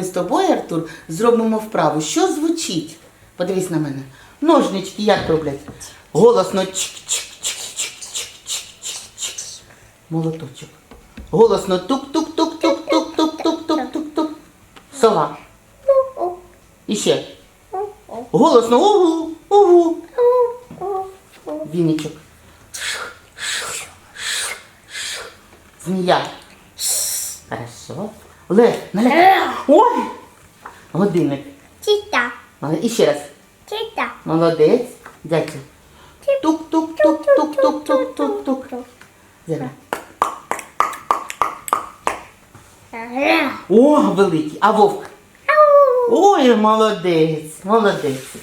ми з тобою, Артур, зробимо вправу. Що звучить? Подивись на мене. Ножнички як роблять? Голосно чик-чик-чик-чик-чик-чик-чик. Молоточок. Голосно тук-тук-тук-тук-тук-тук-тук-тук-тук. Сова. І ще. Голосно угу, угу. Вінничок. Змія. Хорошо. Лев, наляй. Ой! Годинник. Чита. І ще раз. Чита. Молодець. Дякую. Тук-тук-тук-тук-тук-тук-тук-тук. Земля. О, великий. А вовк. Ой, молодець, молодець.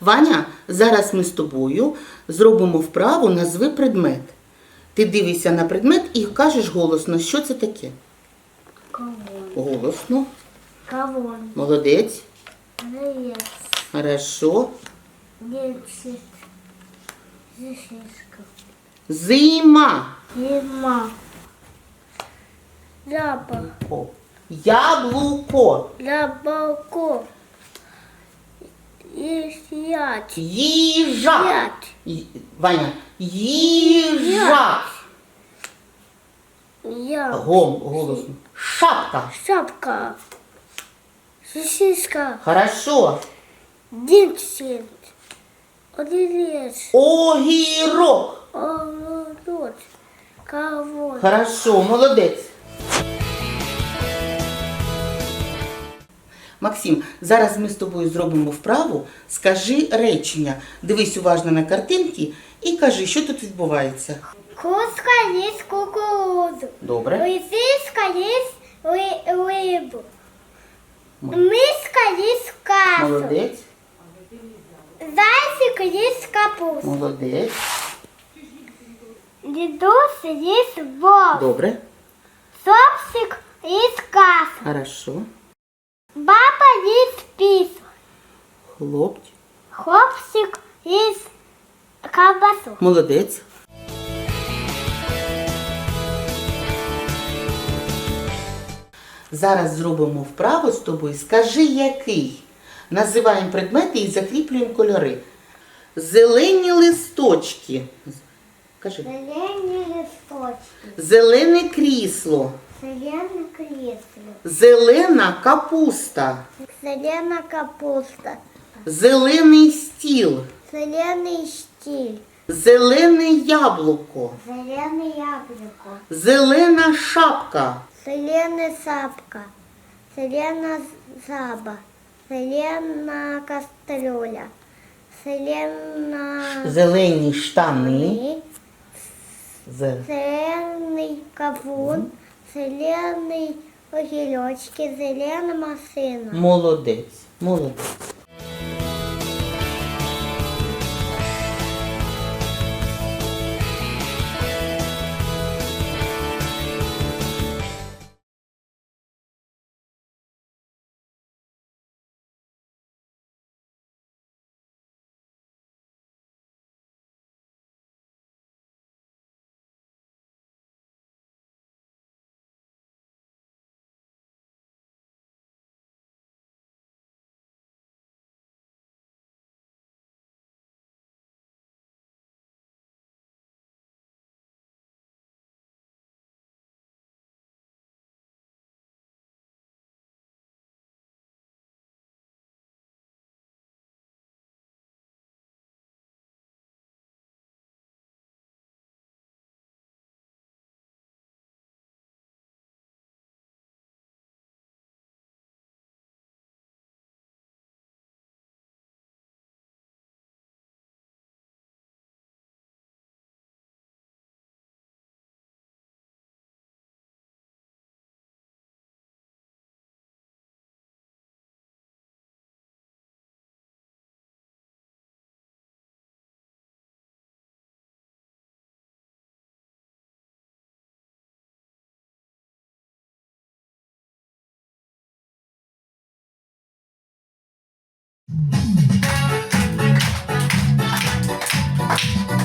Ваня, зараз ми з тобою зробимо вправу назви предмет. Ти дивишся на предмет і кажеш голосно, що це таке. Кавон. Голосно. Кавон. Молодець. Рез. Хорошо. Десять. Зима. Зима. Запах. О. Яблуко. Яблоко. Їжать. Їжа. П'ять. Й- Ваня. Їжа. Я. Гом, голосно. Шапка. Шапка. Сосиска. Хорошо. Десять. Одинец. Огірок. Огород. Кавон. Хорошо, молодець. Максим, зараз ми з тобою зробимо вправу. Скажи речення. Дивись уважно на картинки і кажи, що тут відбувається. Куска їсть кукурудзу. Добре. Лисичка їсть ри- рибу. Миска їсть кашу. Молодець. Зайчик їсть капусту. Молодець. Дідусь їсть вовк. Добре. Сопсик їсть кашу. Хорошо. Баба їсть пісню. Хлопці. Хлопчик їсть ковбасу. Молодець. Зараз зробимо вправу з тобою. Скажи, який. Називаємо предмети і закріплюємо кольори. Зелені листочки. Кажи. Зелені листочки. Зелене крісло. Зелене кресло. Зелена капуста. Зелена капуста. Зелений стіл. Зелений стіль. Зелене яблуко. Зелене яблуко. Зелена шапка. Зелена сапка. Зелена заба. Зелена кастрюля. Зелена Зелені штани. Зе- Зелений кавун. Зелений огірочки. Зелена масина. Молодець, молодець. うん。